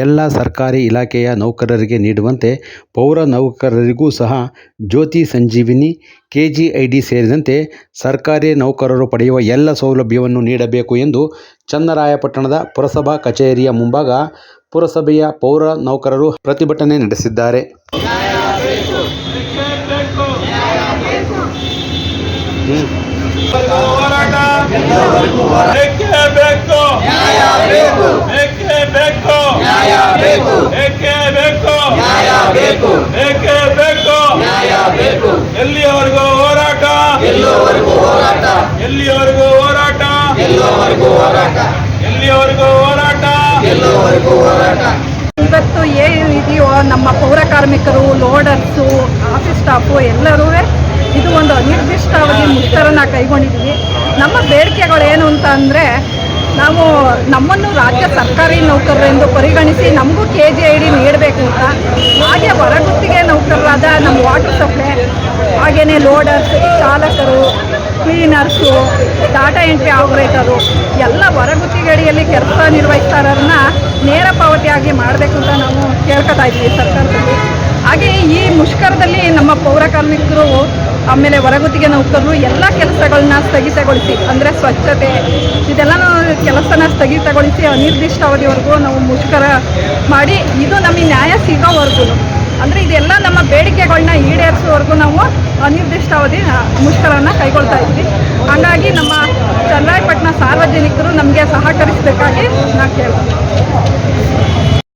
ಎಲ್ಲ ಸರ್ಕಾರಿ ಇಲಾಖೆಯ ನೌಕರರಿಗೆ ನೀಡುವಂತೆ ಪೌರ ನೌಕರರಿಗೂ ಸಹ ಜ್ಯೋತಿ ಸಂಜೀವಿನಿ, ಕೆಜಿಐಡಿ ಸೇರಿದಂತೆ ಸರ್ಕಾರಿ ನೌಕರರು ಪಡೆಯುವ ಎಲ್ಲ ಸೌಲಭ್ಯವನ್ನು ನೀಡಬೇಕು ಎಂದು ಚನ್ನರಾಯಪಟ್ಟಣದ ಪುರಸಭಾ ಕಚೇರಿಯ ಮುಂಭಾಗ ಪುರಸಭೆಯ ಪೌರ ನೌಕರರು ಪ್ರತಿಭಟನೆ ನಡೆಸಿದ್ದಾರೆ. ಹೋರಾಟ ಎಲ್ಲಿಯವರೆಗೂ ಹೋರಾಟ? ಎಲ್ಲಿಯವರೆಗೂ ಹೋರಾಟ? ಎಲ್ಲಿಯವರೆಗೂ ಹೋರಾಟ? ಎಲ್ಲಿಯವರೆಗೂ ಹೋರಾಟ? ಎಲ್ಲಿಯವರೆಗೂ ಹೋರಾಟ? ಎಲ್ಲಿಯವರೆಗೂ ಹೋರಾಟ? ಇವತ್ತು ಏನು ಇದೆಯೋ ನಮ್ಮ ಪೌರ ಕಾರ್ಮಿಕರು ಲೋಡರ್ಸು ಆಫೀಸ್ ಸ್ಟಾಫು ಎಲ್ಲರೂ ಇದು ಒಂದು ಅನಿರ್ದಿಷ್ಟಾವಧಿ ಮುಷ್ಕರನ್ನ ಕೈಗೊಂಡಿದ್ವಿ ನಮ್ಮ ಬೇಡಿಕೆಗಳು ಏನು ಅಂತ ಅಂದರೆ ನಾವು ನಮ್ಮನ್ನು ರಾಜ್ಯ ಸರ್ಕಾರಿ ನೌಕರರೆಂದು ಪರಿಗಣಿಸಿ ನಮಗೂ ಕೆ ಜಿ ಐ ಡಿ ನೀಡಬೇಕು ಅಂತ. ಹಾಗೆ ಹೊರಗುತ್ತಿಗೆ ನೌಕರರಾದ ನಮ್ಮ ವಾಟರ್ ಸಪ್ಲೈ ಹಾಗೆಯೇ ಲೋಡರ್ಸ್ ಚಾಲಕರು, ಕ್ಲೀನರ್ಸು ಡಾಟಾ ಎಂಟ್ರಿ ಆಪರೇಟರು, ಎಲ್ಲ ಹೊರಗುತ್ತಿಗೆ ಅಡಿಯಲ್ಲಿ ಕೆಲಸ ನಿರ್ವಹಿಸ್ತಾರನ್ನ ನೇರ ಪಾವತಿಯಾಗಿ ಮಾಡಬೇಕು ಅಂತ ನಾವು ಕೇಳ್ಕೊತಾ ಇದ್ದೀವಿ ಸರ್ಕಾರದಲ್ಲಿ. ಹಾಗೆ ಈ ಮುಷ್ಕರದಲ್ಲಿ ನಮ್ಮ ಪೌರ ಕಾರ್ಮಿಕರು ಆಮೇಲೆ ಹೊರಗುತ್ತಿಗೆ ನೌಕರರು ಎಲ್ಲ ಕೆಲಸಗಳನ್ನ ಸ್ಥಗಿತಗೊಳಿಸಿ, ಅಂದರೆ ಸ್ವಚ್ಛತೆ ಇದೆಲ್ಲನೂ ಕೆಲಸನ ಸ್ಥಗಿತಗೊಳಿಸಿ ಅನಿರ್ದಿಷ್ಟಾವಧಿವರೆಗೂ ನಾವು ಮುಷ್ಕರ ಮಾಡಿ, ಇದು ನಮಗೆ ನ್ಯಾಯ ಸಿಗೋವರೆಗೂ ಅಂದರೆ ಇದೆಲ್ಲ ನಮ್ಮ ಬೇಡಿಕೆಗಳನ್ನ ಈಡೇರಿಸೋವರೆಗೂ ನಾವು ಅನಿರ್ದಿಷ್ಟಾವಧಿ ಮುಷ್ಕರವನ್ನು ಕೈಗೊಳ್ತಾ ಇದ್ವಿ ಹಾಗಾಗಿ ನಮ್ಮ ಚನ್ನರಾಯಪಟ್ಟಣ ಸಾರ್ವಜನಿಕರು ನಮಗೆ ಸಹಕರಿಸಬೇಕಾಗಿ ನಾನು ಕೇಳ್ತೀನಿ.